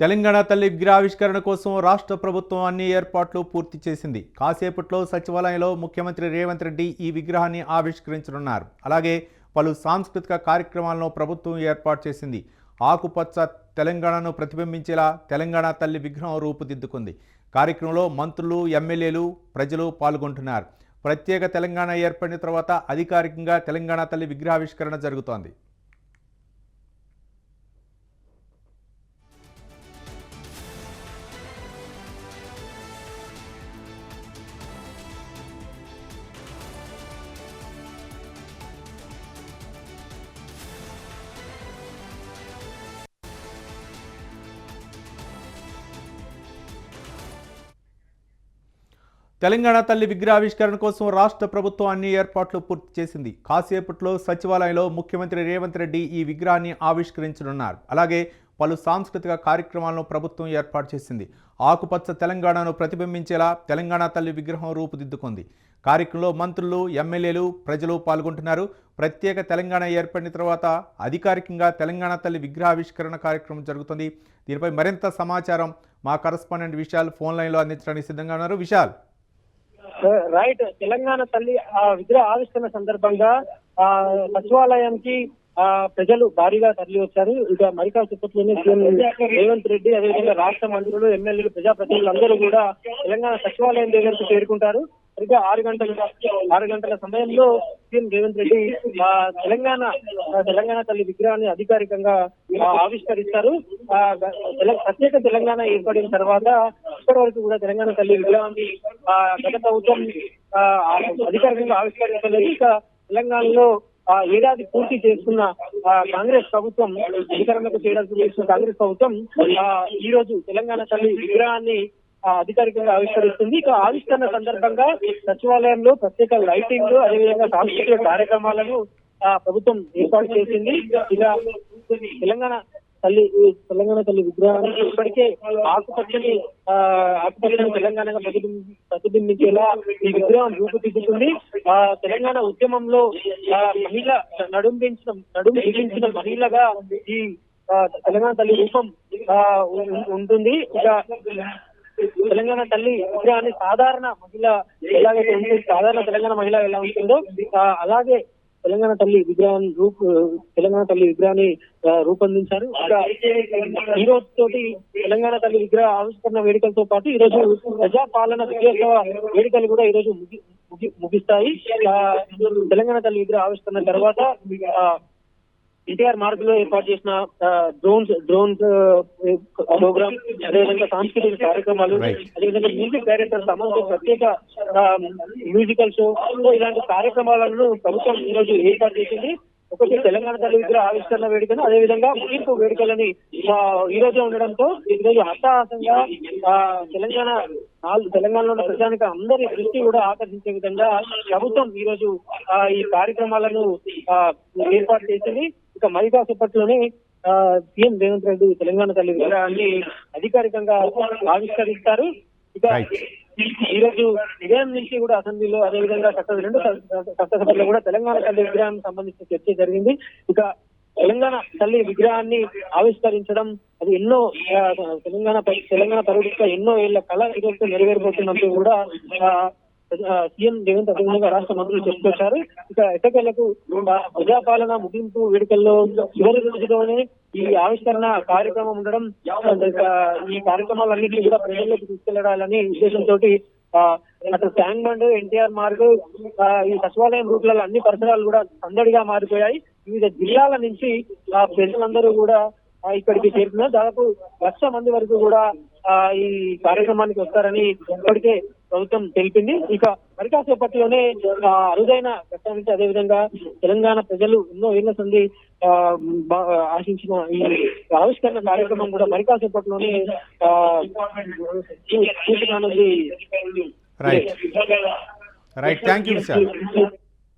తెలంగాణ తల్లి విగ్రహావిష్కరణ కోసం రాష్ట్ర ప్రభుత్వం అన్ని ఏర్పాట్లు పూర్తి చేసింది. కాసేపట్లో సచివాలయంలో ముఖ్యమంత్రి రేవంత్ రెడ్డి ఈ విగ్రహాన్ని ఆవిష్కరించనున్నారు. అలాగే పలు సాంస్కృతిక కార్యక్రమాలను ప్రభుత్వం ఏర్పాటు చేసింది. ఆకుపచ్చ తెలంగాణను ప్రతిబింబించేలా తెలంగాణ తల్లి విగ్రహం రూపుదిద్దుకుంది. కార్యక్రమంలో మంత్రులు ఎమ్మెల్యేలు ప్రజలు పాల్గొంటున్నారు. ప్రత్యేక తెలంగాణ ఏర్పడిన తర్వాత అధికారికంగా తెలంగాణ తల్లి విగ్రహావిష్కరణ జరుగుతోంది. తెలంగాణ తల్లి విగ్రహావిష్కరణ కోసం రాష్ట్ర ప్రభుత్వం అన్ని ఏర్పాట్లు పూర్తి చేసింది. కాసేపట్లో సచివాలయంలో ముఖ్యమంత్రి రేవంత్ రెడ్డి ఈ విగ్రహాన్ని ఆవిష్కరించనున్నారు. అలాగే పలు సాంస్కృతిక కార్యక్రమాలను ప్రభుత్వం ఏర్పాటు చేసింది. ఆకుపచ్చ తెలంగాణను ప్రతిబింబించేలా తెలంగాణ తల్లి విగ్రహం రూపుదిద్దుకుంది. కార్యక్రమంలో మంత్రులు ఎమ్మెల్యేలు ప్రజలు పాల్గొంటున్నారు. ప్రత్యేక తెలంగాణ ఏర్పడిన తర్వాత అధికారికంగా తెలంగాణ తల్లి విగ్రహావిష్కరణ కార్యక్రమం జరుగుతుంది. దీనిపై మరింత సమాచారం మా కరస్పాండెంట్ విశాల్ ఫోన్ లైన్లో అందించడానికి సిద్ధంగా ఉన్నారు. విశాల్. రైట్ తెలంగాణ తల్లి ఆ విగ్రహ ఆవిష్కరణ సందర్భంగా ఆ సచివాలయానికి ఆ ప్రజలు భారీగా తరలి వచ్చారు. ఇక మరికా చిప్పట్లోనే సీఎం రేవంత్ రెడ్డి అదేవిధంగా రాష్ట్ర మంత్రులు ఎమ్మెల్యేలు ప్రజాప్రతినిధులు అందరూ కూడా తెలంగాణ సచివాలయం దగ్గరకు చేరుకుంటారు. సరిగ్గా ఆరు గంటల ఆరు గంటల సమయంలో సీఎం రేవంత్ రెడ్డి మా తెలంగాణ తెలంగాణ తల్లి విగ్రహాన్ని అధికారికంగా ఆవిష్కరిస్తారు. ఆ, ప్రత్యేక తెలంగాణ ఏర్పడిన తర్వాత ఇప్పటి వరకు కూడా తెలంగాణ తల్లి విగ్రహాన్ని ఆ, గత ప్రభుత్వం ఆ, అధికారికంగా ఆవిష్కరించలేదు. ఇక తెలంగాణలో ఆ ఏడాది పూర్తి చేస్తున్న ఆ, కాంగ్రెస్ ప్రభుత్వం అధికారంలోకి చేయడానికి చేస్తున్న కాంగ్రెస్ ప్రభుత్వం ఈ రోజు తెలంగాణ తల్లి విగ్రహాన్ని అధికారికంగా ఆవిష్కరిస్తుంది. ఇక ఆవిష్కరణ సందర్భంగా సచివాలయంలో ప్రత్యేక లైటింగ్ అదేవిధంగా సాంస్కృతిక కార్యక్రమాలను ఆ, ప్రభుత్వం ఏర్పాటు చేసింది. ఇక తెలంగాణ తల్లి తెలంగాణ తల్లి విగ్రహానికి ఇప్పటికే ఆకుపచ్చని ఆ, ఆకుపచ్చని తెలంగాణగా ప్రతిబింబించేలా ఈ విగ్రహం రూపుదిద్దుతుంది. ఆ తెలంగాణ ఉద్యమంలో ఆ, మహిళ నడుంబించిన నడుం బిగించిన మహిళగా ఈ తెలంగాణ తల్లి రూపం ఉంటుంది. ఇక తెలంగాణ తల్లి విగ్రహాన్ని సాధారణ మహిళ ఎలాగైతే ఉంటుంది సాధారణ తెలంగాణ మహిళ ఎలా ఉంటుందో అలాగే తెలంగాణ తల్లి విగ్రహాన్ని రూపు తెలంగాణ తల్లి విగ్రహాన్ని రూపొందించారు. ఈ రోజు తోటి తెలంగాణ తల్లి విగ్రహ ఆవిష్కరణ వేడుకలతో పాటు ఈ రోజు ప్రజాపాలన విజయోత్సవ వేడుకలు కూడా ఈ రోజు ముగి ముగి- ముగిస్తాయి. తెలంగాణ తల్లి విగ్రహ ఆవిష్కరణ తర్వాత ఎన్టీఆర్ మార్గ్లో ఏర్పాటు చేసిన డ్రోన్స్ డ్రోన్స్ ప్రోగ్రామ్ అదేవిధంగా సాంస్కృతిక కార్యక్రమాలు. అదేవిధంగా మ్యూజిక్ డైరెక్టర్ సంబంధించిన ప్రత్యేక మ్యూజికల్ షో ఇలాంటి కార్యక్రమాలను ప్రభుత్వం ఈ రోజు ఏర్పాటు చేసింది. ఒకటి తెలంగాణ తల్లి విగ్రహ ఆవిష్కరణ వేడుకను అదేవిధంగా ముగింపు వేడుకలని ఈ రోజే ఉండడంతో ఈ రోజు హస్తాహసంగా ఆ, తెలంగాణ నాలుగు తెలంగాణలో ఉన్న ప్రజానికి అందరి దృష్టి కూడా ఆకర్షించే విధంగా ప్రభుత్వం ఈ రోజు ఈ కార్యక్రమాలను ఏర్పాటు చేసింది. ఇక మరి కాసేపట్లోనే సీఎం రేవంత్ రెడ్డి తెలంగాణ తల్లి విగ్రహాన్ని అధికారికంగా ఆవిష్కరిస్తారు. ఇక. ఈ రోజు ఉదయం నుంచి కూడా అసెంబ్లీలో అదేవిధంగా చట్ట రెండు చట్టసభలో కూడా తెలంగాణ తల్లి విగ్రహానికి సంబంధించిన చర్చ జరిగింది. ఇక తెలంగాణ తల్లి విగ్రహాన్ని ఆవిష్కరించడం అది ఎన్నో తెలంగాణ తెలంగాణ పర్యటన ఎన్నో ఏళ్ళ కళ ఈరోజు నెరవేరబోతున్నట్టు కూడా సీఎం జగన్ అదేవిధంగా రాష్ట్ర మంత్రులు చెప్పుకొచ్చారు. ఇక ఎట్టకేళ్ళకు ప్రజాపాలన ముగింపు వేడుకల్లో చివరి రోజులోనే ఈ ఆవిష్కరణ కార్యక్రమం ఉండడం ఈ కార్యక్రమాలన్నింటినీ కూడా ప్రజల్లోకి తీసుకెళ్ళాలని ఉద్దేశంతో అటు ట్యాంక్ బండ్ ఎన్టీఆర్ మార్గ్ ఈ సచివాలయం రూట్లలో అన్ని పరిసరాలు కూడా సందడిగా మారిపోయాయి. వివిధ జిల్లాల నుంచి ఆ ప్రజలందరూ కూడా ఇక్కడికి చేరుకున్నారు దాదాపు లక్ష మంది వరకు కూడా ఈ కార్యక్రమానికి వస్తారని ఇప్పటికే ప్రభుత్వం తెలిపింది. ఇక మరి కాసేపట్లోనే ఆ, అరుదైన ఘట్టానికి అదేవిధంగా తెలంగాణ ప్రజలు ఎన్నో ఏళ్ళ సంది ఆ, ఆశించిన ఈ ఆవిష్కరణ కార్యక్రమం కూడా మరి కాసేపట్లోనే రైట్ థ్యాంక్ యూ సార్